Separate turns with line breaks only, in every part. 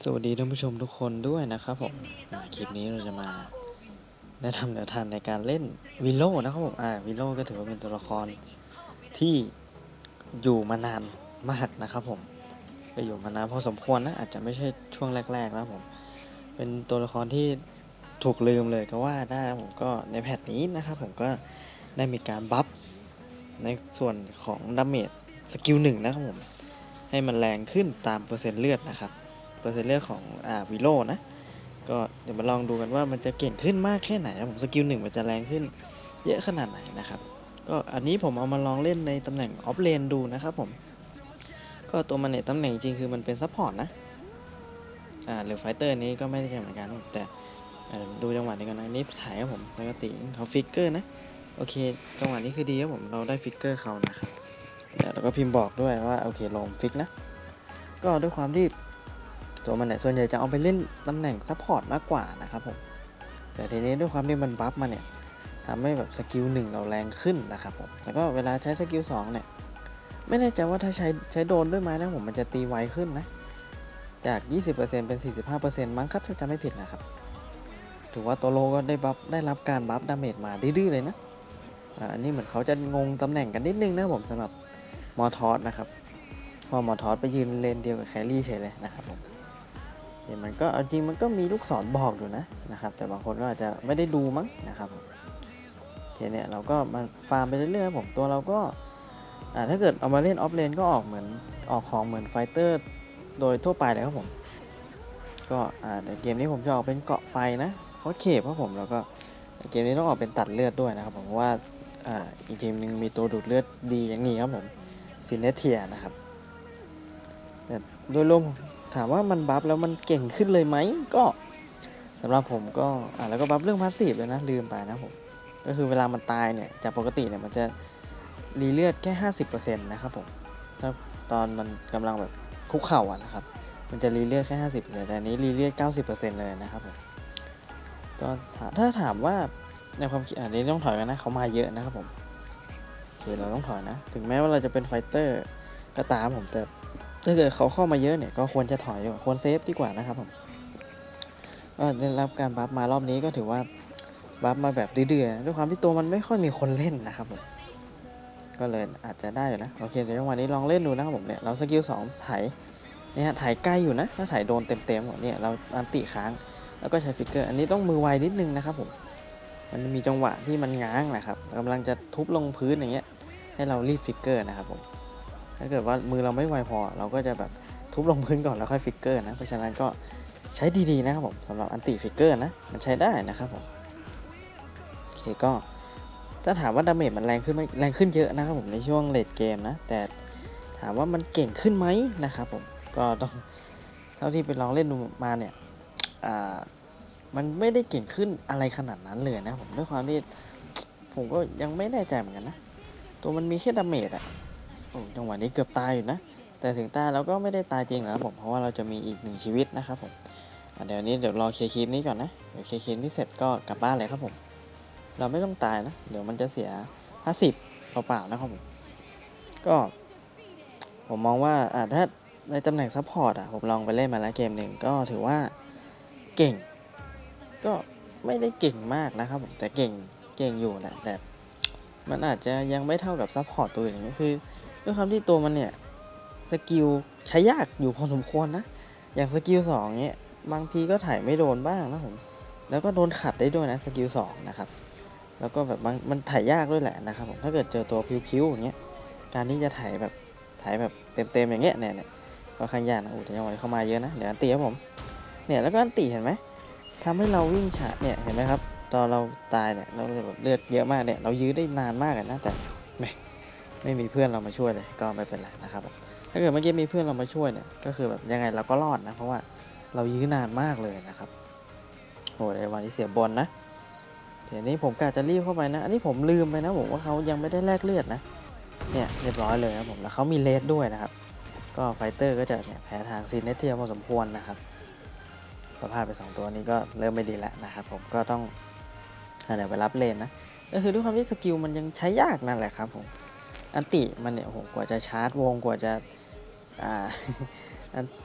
สวัสดีท่านผู้ชมทุกคนด้วยนะครับผมอ่าคลิปนี้เราจะมาแนะนำแนวทางในการเล่นวิโลนะครับผมอ่าวิโลก็ถือว่าเป็นตัวละครที่อยู่มานานมากนะครับผมก็อยู่มานานพอสมควรนะอาจจะไม่ใช่ช่วงแรกๆนะครับผมเป็นตัวละครที่ถูกลืมเลยก็ว่าได้นะผมก็ในแพทนี้นะครับผมก็ได้มีการบัฟในส่วนของดาเมจสกิลหนึ่งนะครับผมให้มันแรงขึ้นตามเปอร์เซ็นต์เลือดนะครับ เปอร์เซนต์เลือดของอ่าวิโลนะ ก็เดี๋ยวมาลองดูกันว่ามันจะเก่งขึ้นมากแค่ไหนนะผมสกิลหนึ่งมันจะแรงขึ้นเยอะขนาดไหนนะครับ ก็อันนี้ผมเอามาลองเล่นในตำแหน่งออฟเลนดูนะครับผม ก็ตัวมันเนี่ยตำแหน่งจริงคือมันเป็นซัพพอร์ตนะ อ่าหรือไฟเตอร์นี้ก็ไม่ได้เหมือนกันแต่ดูจังหวะนี้กันนะนี้ถ่ายครับผมปกติเขาฟิกเกอร์นะ โอเค จังหวะนี้คือดีครับผมเราได้ฟิกเกอร์เขานะครับเดี๋ยวเราก็พิมพ์บอกด้วยว่าโอเคลงฟิกนะ ก็ด้วยความที่ ตัวมันเนี่ยส่วนใหญ่จะเอาไปเล่นตำแหน่งซัพพอร์ตมากกว่านะครับผมแต่ทีนี้ด้วยความที่มันบัฟมาเนี่ยทำให้แบบสกิลหนึ่งเราแรงขึ้นนะครับผมแล้วก็เวลาใช้สกิลสองเนี่ยไม่แน่ใจว่าถ้าใช้ใช้โดนด้วยไหมนะผมมันจะตีไวขึ้นนะจาก 20%เป็น 45%มั้งครับถ้าจำไม่ผิดนะครับ ถือว่าตัวโลก็ได้บัฟได้รับการบัฟดาเมจมาดื้อเลยนะอันนี้เหมือนเขาจะงงตำแหน่งกันนิดนึงนะผมสำหรับมอทอสนะครับพอมอทอสไปยืนเลนเดียวกับแครี่เฉยเลยนะครับผม เคมันก็เอาจริงมันก็มีลูกศรบอกอยู่นะนะครับ แต่บางคนก็อาจจะไม่ได้ดูมั้งนะครับโอเคเนี่ยเราก็มาฟาร์มไปเรื่อยๆผมตัวเราก็ถ้าเกิดเอามาเล่นออฟเลนก็ออกเหมือนออกของเหมือนไฟเตอร์โดยทั่วไปเลยครับผม ก็ในเกมนี้ผมจะออกเป็นเกาะไฟนะฟอสเคปครับผมแล้วก็เกมนี้ต้องออกเป็นตัดเลือดด้วยนะครับผมว่าอีกทีมหนึงมีตัวดูดเลือดดีอย่างนี้ครับผมซินเนเทียนะครับแต่โดยรวม ถามว่ามันบัฟแล้วมันเก่งขึ้นเลยไหมก็สำหรับผมก็อ่าแล้วก็บัฟเรื่องพาสซีฟเลยนะลืมไปนะผมก็คือเวลามันตายเนี่ยจากปกติเนี่ยมันจะรีเลือดแค่ 50%นะครับผมถ้าตอนมันกำลังแบบคุกเข่าอะนะครับมันจะรีเลือดแค่ 50%แต่อันนี้รีเลือด 90%เลยนะครับผมก็ถาถ้าถามว่าในความคิดอันนี้ต้องถอยกันนะเขามาเยอะนะครับผมโอเคเราต้องถอยนะ ถึงแม้ว่าเราจะเป็นไฟเตอร์ก็ตามผมแต่ ถ้าเกิดเขาเข้ามาเยอะเนี่ยก็ควรจะถอยดีกว่าควรเซฟดีกว่านะครับผมก็ได้รับการบัฟมารอบนี้ก็ถือว่าบัฟมาแบบดื้อๆด้วยความที่ตัวมันไม่ค่อยมีคนเล่นนะครับผมก็เลยอาจจะได้อยู่นะโอเคเดี๋ยวจังหวะนี้ลองเล่นดูนะครับผมเนี่ยเราสกิลสองไถเนี่ยฮะไถใกล้อยู่นะถ้าไถโดนเต็มๆหมดเนี่ยเราอันติค้างแล้วก็ใช้ฟิกเกอร์อันนี้ต้องมือไวนิดนึงนะครับผมมันมีจังหวะที่มันง้างนะครับกำลังจะทุบลงพื้นอย่างเงี้ยให้เรารีบฟิกเกอร์นะครับผม ถ้าเกิดว่ามือเราไม่ไวพอ เราก็จะแบบทุบลงพื้นก่อนแล้วค่อยฟิกเกอร์นะ เพราะฉะนั้นก็ใช้ดีๆนะครับผมสำหรับอันติฟิกเกอร์นะ มันใช้ได้นะครับผมโอเคก็ถ้าถามว่าดาเมจมันแรงขึ้นไหมแรงขึ้นเยอะนะครับผมในช่วงเลดเกมนะ แต่ถามว่ามันเก่งขึ้นไหมนะครับผมก็ต้องเท่าที่ไปลองเล่นดูมาเนี่ยอ่ามันไม่ได้เก่งขึ้นอะไรขนาดนั้นเลยนะผมด้วยความที่ผมก็ยังไม่แน่ใจเหมือนกันนะ ตัวมันมีแค่ดาเมจอะ โอ้จังหวะนี้เกือบตายอยู่นะ แต่ถึงตายเราก็ไม่ได้ตายจริงหรอกครับผมเพราะว่าเราจะมีอีกหนึ่งชีวิตนะครับผมอะเดี๋ยวนี้เดี๋ยวรอเคลียร์คลิปนี้ก่อนนะเดี๋ยวเคลียร์คลิปนี้เสร็จก็กลับบ้านเลยครับผม เราไม่ต้องตายนะ เดี๋ยวมันจะเสีย 50เปล่าๆนะครับผมก็ ผมมองว่าอะถ้าในตำแหน่งซัพพอร์ตอะผมลองไปเล่นมาแล้วเกมหนึ่งก็ถือว่าเก่ง ก็ไม่ได้เก่งมากนะครับผมแต่เก่งเก่งอยู่แหละแต่มันอาจจะยังไม่เท่ากับซัพพอร์ตตัวอื่นก็คือ ด้วยความที่ตัวมันเนี่ยสกิลใช้ยากอยู่พอสมควรนะ อย่างสกิลสองเนี้ยบางทีก็ถ่ายไม่โดนบ้างนะผม แล้วก็โดนขัดได้ด้วยนะสกิลสองนะครับ แล้วก็แบบมันถ่ายยากด้วยแหละนะครับผม ถ้าเกิดเจอตัวพิวๆอย่างเงี้ย การที่จะถ่ายแบบถ่ายแบบเต็มๆอย่างเงี้ยเนี่ยเนี่ยก็ข้างยากนะโอ้แต่ยังวันนี้เข้ามาเยอะนะ เดี๋ยวอันตีครับผม เนี่ยแล้วก็อันตีเห็นไหมทำให้เราวิ่งฉาเนี่ยเห็นไหมครับ ตอนเราตายเนี่ยเราแบบเลือดเยอะมากเนี่ยเรายื้อได้นานมากเลยนะแต่ไม่ ไม่มีเพื่อนเรามาช่วยเลยก็ไม่เป็นไรนะครับถ้าเกิดเมื่อกี้มีเพื่อนเรามาช่วยเนี่ยก็คือแบบยังไงเราก็รอดนะ เพราะว่าเรายื้อนานมากเลยนะครับโอ้ในวันที่เสียบอลนะเดี๋ยวนี้ผมกะจะรีบเข้าไปนะ อันนี้ผมลืมไปนะผมว่าเขายังไม่ได้แลกเลือดนะเนี่ยเรียบร้อยเลยครับผมแล้วเขามีเลสด้วยนะครับ ก็ไฟเตอร์ก็จะเนี่ยแพ้ทางซีเนเทียพอสมควรนะครับก็พลาดไปสองตัวนี้ก็เริ่มไม่ดีแล้วนะครับผมก็ต้องเดี๋ยวไปรับเลนนะก็คือด้วยความที่สกิลมันยังใช้ยากนั่นแหละครับผม อันติมันเนี่ยโหกว่าจะชาร์จวงกว่าจะอ่า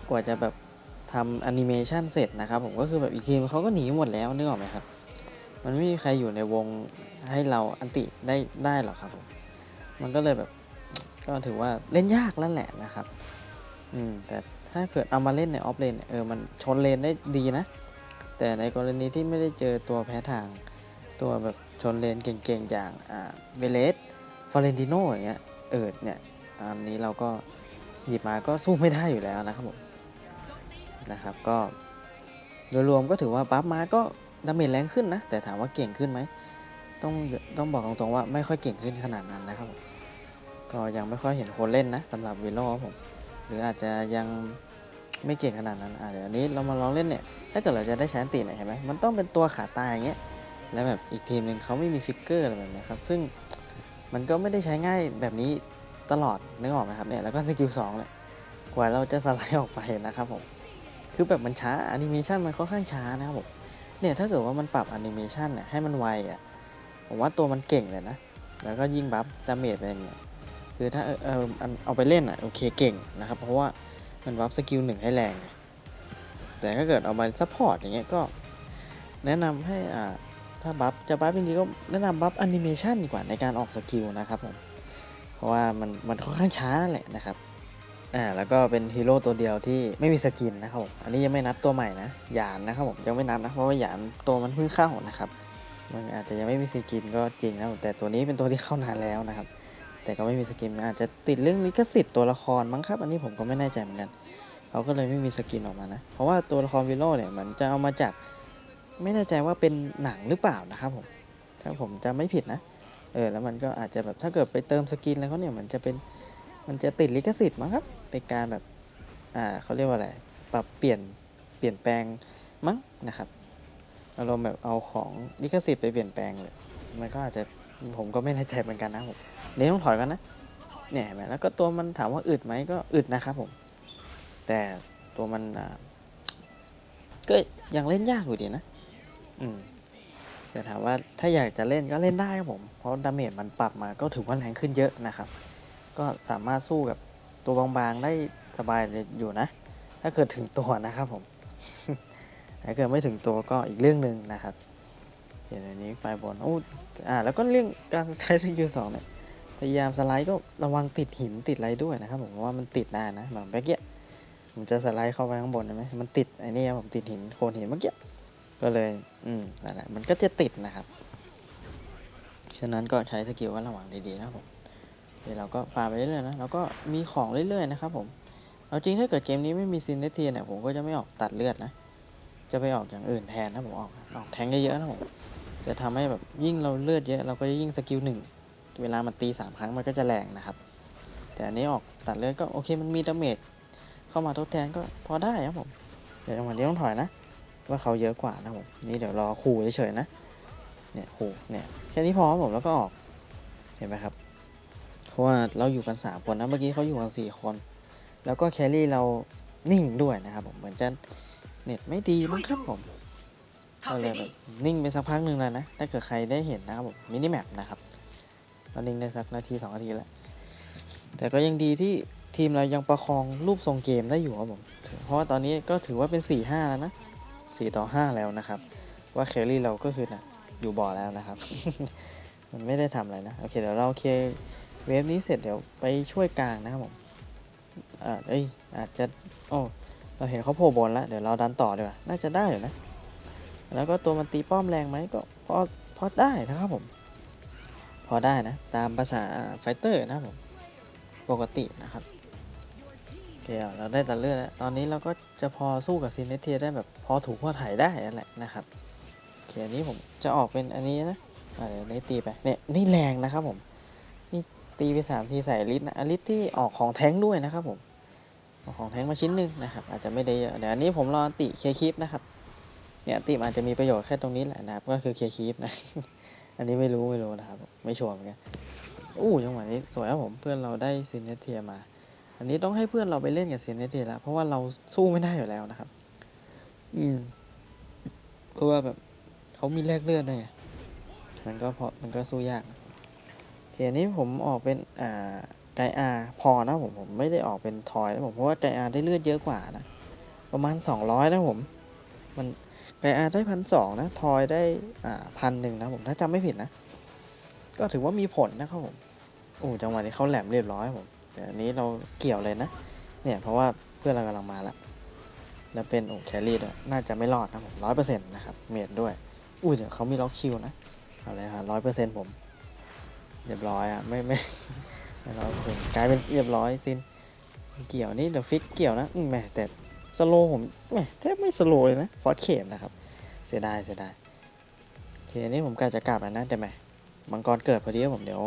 กว่าจะแบบทำแอนิเมชันเสร็จนะครับผมก็คือแบบอีกทีมเขาก็หนีหมดแล้วนึกออกไหมครับ มันไม่มีใครอยู่ในวงให้เราอันติได้ได้หรอกครับผมมันก็เลยแบบก็ถือว่าเล่นยากนั่นแหละนะครับอืมแต่ถ้าเกิดเอามาเล่นในออฟเลนเนี่ยเออมันชนเลนได้ดีนะ แต่ในกรณีที่ไม่ได้เจอตัวแพ้ทาง ตัวแบบชนเลนเก่งๆอย่างอ่าเวเลส ฟอเรนติโนอย่างเงี้ยเออเนี่ยอันนี้เราก็หยิบมาก็สู้ไม่ได้อยู่แล้วนะครับผมนะครับก็โดยรวมก็ถือว่าบัฟมาก็ดาเมจแรงขึ้นนะ แต่ถามว่าเก่งขึ้นไหมต้องต้องบอกตรงๆว่าไม่ค่อยเก่งขึ้นขนาดนั้นนะครับผมก็ยังไม่ค่อยเห็นคนเล่นนะสำหรับวิโลครับผม หรืออาจจะยังไม่เก่งขนาดนั้นอะเดี๋ยวนี้เรามาลองเล่นเนี่ยถ้าเกิดเราจะได้ใช้อันติเนี่ยเห็นไหมมันต้องเป็นตัวขาตายอย่างเงี้ยแล้วแบบอีกทีมหนึ่งเขาไม่มีฟิกเกอร์อะไรแบบนี้ครับซึ่ง มันก็ไม่ได้ใช้ง่ายแบบนี้ตลอดนึกออกไหมครับเนี่ยแล้วก็สกิลสองเนี่ยกว่าเราจะสไลด์ออกไปนะครับผมคือแบบมันช้าแอนิเมชันมันค่อนข้างช้านะครับผมเนี่ยถ้าเกิดว่ามันปรับแอนิเมชันเนี่ยให้มันไวอะผมว่าตัวมันเก่งเลยนะ แล้วก็ยิ่งบัฟดาเมจไปอย่างเงี้ยคือถ้าเออเอออันเอาไปเล่นอะโอเคเก่งนะครับเพราะว่ามันบัฟสกิลหนึ่งให้แรงไงแต่ถ้าเกิดเอามาซัพพอร์ตอย่างเงี้ยก็แนะนำให้อ่า ถ้าบัฟจะบัฟจริงๆก็แนะนำบัฟแอนิเมชันดีกว่าในการออกสกิลนะครับผม เพราะว่ามันมันค่อนข้างช้าแหละนะครับ อ่าแล้วก็เป็นฮีโร่ตัวเดียวที่ไม่มีสกินนะครับผม อันนี้ยังไม่นับตัวใหม่นะหยานนะครับผมยังไม่นับนะเพราะว่าหยานตัวมันเพิ่งเข้านะครับ มันอาจจะยังไม่มีสกินก็จริงนะแต่ตัวนี้เป็นตัวที่เข้านานแล้วนะครับ แต่ก็ไม่มีสกินอาจจะติดเรื่องลิขสิทธิ์ตัวละครมั้งครับ อันนี้ผมก็ไม่แน่ใจเหมือนกันเขาก็เลยไม่มีสกินออกมานะ เพราะว่าตัวละครวิโลเนี่ยมันจะเอามาจาก ไม่แน่ใจว่าเป็นหนังหรือเปล่านะครับผม ถ้าผมจะไม่ผิดนะ เออ แล้วมันก็อาจจะแบบถ้าเกิดไปเติมสกินอะไรเขาเนี่ยมันจะเป็น มันจะติดลิขสิทธิ์มั้งครับ เป็นการแบบ อ่าเขาเรียกว่าอะไร ปรับเปลี่ยน เปลี่ยนแปลงมั้งนะครับ อารมณ์แบบเอาของลิขสิทธิ์ไปเปลี่ยนแปลงเลย มันก็อาจจะ ผมก็ไม่แน่ใจเหมือนกันนะผมเดี๋ยวต้องถอยกันนะ เนี่ยเห็นไหมแล้วก็ตัวมันถามว่าอึดไหมก็อึดนะครับผม แต่ตัวมัน อ่า ก็ยังเล่นยากอยู่ดีนะ อืมแต่ถามว่าถ้าอยากจะเล่นก็เล่นได้ครับผม เพราะดาเมจมันปรับมาก็ถือว่าแรงขึ้นเยอะนะครับ ก็สามารถสู้กับตัวบางๆได้สบายอยู่นะ ถ้าเกิดถึงตัวนะครับผม ถ้าเกิดไม่ถึงตัวก็อีกเรื่องหนึ่งนะครับเดี๋ยวอันนี้ไปบนโอ้อ่าแล้วก็เรื่องการใช้สกิลสองเนี่ยพยายามสไลด์ก็ระวังติดหินติดอะไรด้วยนะครับผมเพราะว่ามันติดได้นะแบบเมื่อกี้ผมจะสไลด์เข้าไปข้างบนใช่ไหมมันติดไอ้นี่ผมติดหินโคนหินเมื่อกี้ ก็เลย อืมนั่นแหละมันก็จะติดนะครับ ฉะนั้นก็ใช้สกิลว่าระวังดีๆนะผมโอเคเราก็ฟาไปเรื่อยๆนะแล้วก็มีของเรื่อยๆนะครับผม เอาจริงถ้าเกิดเกมนี้ไม่มีซินเนเทีเนี่ยผมก็จะไม่ออกตัดเลือดนะ จะไปออกอย่างอื่นแทนนะผมออกออกแทงเยอะๆนะผม จะทำให้แบบยิ่งเราเลือดเยอะเราก็จะยิ่งสกิลหนึ่งเวลามันตีสามครั้งมันก็จะแรงนะครับ แต่อันนี้ออกตัดเลือดก็โอเคมันมีดาเมจเข้ามาทดแทนก็พอได้ครับผม เดี๋ยวจังหวะนี้ต้องถอยนะ ว่าเขาเยอะกว่านะผม นี่เดี๋ยวรอขู่เฉยๆนะ เนี่ยขู่เนี่ยแค่นี้พอครับผมแล้วก็ออก เห็นไหมครับ เพราะว่าเราอยู่กันสามคนนะเมื่อกี้เขาอยู่กันสี่คน แล้วก็แครี่เรานิ่งด้วยนะครับผมเหมือนจะเน็ตไม่ดีมั้งครับผมก็เลยแบบนิ่งไปสักพักหนึ่งแล้วนะ ถ้าเกิดใครได้เห็นนะครับผมมินิแมปนะครับเรานิ่งได้สักนาทีสองนาทีแล้วแต่ก็ยังดีที่ทีมเรายังประคองรูปทรงเกมได้อยู่ครับผม เพราะว่าตอนนี้ก็ถือว่าเป็น 4 5 แล้วนะ 4 ต่อ 5 แล้วนะครับ ว่าแคลรี่เราก็คือนะอยู่บ่อแล้วนะครับ มันไม่ได้ทำอะไรนะ โอเค เดี๋ยวเราเคลียร์เวฟนี้เสร็จเดี๋ยวไปช่วยกลางนะครับผมอ่าเอ้ยอาจจะโอ้เราเห็นเขาโผล่บนแล้ว เดี๋ยวเราดันต่อดีกว่า น่าจะได้อยู่นะ แล้วก็ตัวมันตีป้อมแรงไหมก็พอพอได้นะครับผม พอได้นะ ตามภาษาไฟเตอร์นะครับผม ปกตินะครับ เคเราได้ตัดเลือดแล้ว ตอนนี้เราก็จะพอสู้กับซินเนเทียได้แบบพอถูกพอถ่ายได้นั่นแหละนะครับโอเคอันนี้ผมจะออกเป็นอันนี้นะอะเดี๋ยวนี้ตีไปเนี่ยนี่แรงนะครับผม นี่ตีไปสามทีใส่ลิตนะลิตที่ออกของแท้งด้วยนะครับผมออกของแท้งมาชิ้นหนึ่งนะครับ อาจจะไม่ได้เยอะเดี๋ยวอันนี้ผมรอติเคลียร์คลิปนะครับเนี่ยติมอาจจะมีประโยชน์แค่ตรงนี้แหละนะครับ ก็คือเคลียร์คลิปนะ อันนี้ไม่รู้ไม่รู้นะครับ ไม่ชัวร์เหมือนกันอู้จังหวะนี้สวยครับผมเพื่อนเราได้ซินเนเทียมา อันนี้ต้องให้เพื่อนเราไปเล่นกับเซนเนเทีแล้วเพราะว่าเราสู้ไม่ได้อยู่แล้วนะครับ อืมเพราะว่าแบบเขามีแลกเลือดด้วยไงมันก็พอมันก็สู้ยากโอเคอันนี้ผมออกเป็นอ่าไกอาพอนะผมผมไม่ได้ออกเป็นทอยนะผมเพราะว่าไกอาได้เลือดเยอะกว่านะประมาณ 200 นะผม มันไกอาได้พันสองนะทอยได้อ่าพันหนึ่งนะผมถ้าจำไม่ผิดนะ ก็ถือว่ามีผลนะครับผมโอ้จังหวะนี้เขาแหลมเรียบร้อยผม แต่อันนี้เราเกี่ยวเลยนะ เนี่ยเพราะว่าเพื่อนเรากำลังมาละแล้วเป็นโอ้แครี่ด้วยน่าจะไม่รอดนะผมร้อยเปอร์เซ็นต์นะครับเมดด้วย อุ้ยเดี๋ยวเขามีล็อกคิวนะเอาเลยครับร้อยเปอร์เซ็นต์ผมเรียบร้อยอะไม่ไม่ไม่ร้อยเปอร์เซ็นต์กลายเป็นเรียบร้อยซินเกี่ยวนี่เดี๋ยวฟิกเกี่ยวนะอืมแหมแต่สโลผมแหมแทบไม่สโลเลยนะฟอร์ดเคมนะครับ เสียดายเสียดายโอเคนี้ผมกะจะกลับแล้วนะแต่แหมมังกรเกิดพอดีผมเดี๋ยว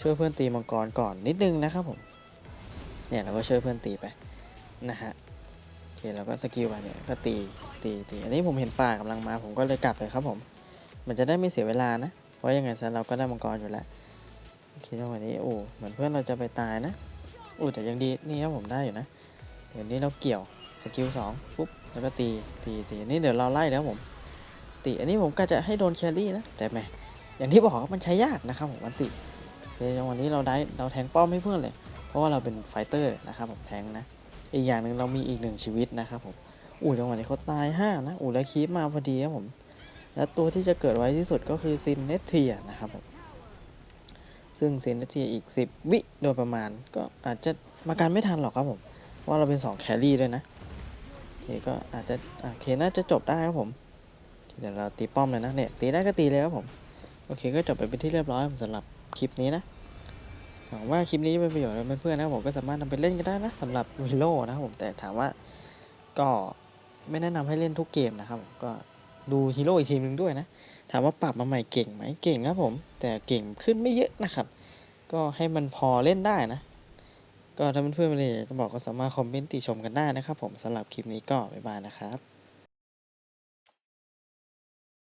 ช่วยเพื่อนตีมังกรก่อนนิดนึงนะครับผม เนี่ยเราก็ช่วยเพื่อนตีไปนะฮะโอเคเราก็สกิลไปเนี่ยก็ตีตีตีอันนี้ผมเห็นป่ากำลังมา ผมก็เลยกลับเลยครับผม มันจะได้ไม่เสียเวลานะ เพราะยังไงซะเราก็ได้มังกรอยู่แล้วโอเคจังหวะนี้โอ้เหมือนเพื่อนเราจะไปตายนะโอ้แต่ยังดีนี่ครับผมได้อยู่นะเดี๋ยวนี้เราเกี่ยวสกิลสองปุ๊บแล้วก็ตีตีตีอันนี่เดี๋ยวเราไล่แล้วผมตีอันนี้ผมก็จะให้โดนแครี่นะแต่แหมอย่างที่บอกมันใช้ยากนะครับผมมันติ โอเคจังหวะนี้เราได้เราแทงป้อมให้เพื่อนเลย เพราะว่าเราเป็นไฟเตอร์นะครับผมแทงนะ อีกอย่างหนึ่งเรามีอีกหนึ่งชีวิตนะครับผมอู้จังหวะนี้เขาตายห้านะอู้แล้วคีปมาพอดีครับผม และตัวที่จะเกิดไว้ที่สุดก็คือซินเนเทียนะครับผมซึ่งซินเนเทียอีก 10 วิโดยประมาณ ก็อาจจะมากันไม่ทันหรอกครับผมเพราะว่าเราเป็น2แครี่ด้วยนะโอเคก็อาจจะโอเคน่าจะจบได้ครับผมเดี๋ยวเราตีป้อมเลยนะเนี่ยตีได้ก็ตีเลยครับผมโอเคก็จบไปเป็นที่เรียบร้อยสำหรับ คลิปนี้นะหวังว่าคลิปนี้จะเป็นประโยชน์กับเพื่อนๆนะผมก็สามารถนำไปเล่นกันได้นะสำหรับวิโลนะครับผมแต่ถามว่าก็ไม่แนะนำให้เล่นทุกเกมนะครับก็ดูฮีโร่อีกทีมหนึ่งด้วยนะถามว่าปรับมาใหม่เก่งไหมเก่งนะครับผม แต่เก่งขึ้นไม่เยอะนะครับ ก็ให้มันพอเล่นได้นะ ก็ถ้าเพื่อนๆมาเลยจะบอกก็สามารถคอมเมนต์ติชมกันได้นะครับผมสำหรับคลิปนี้ก็บ๊ายบายนะครับ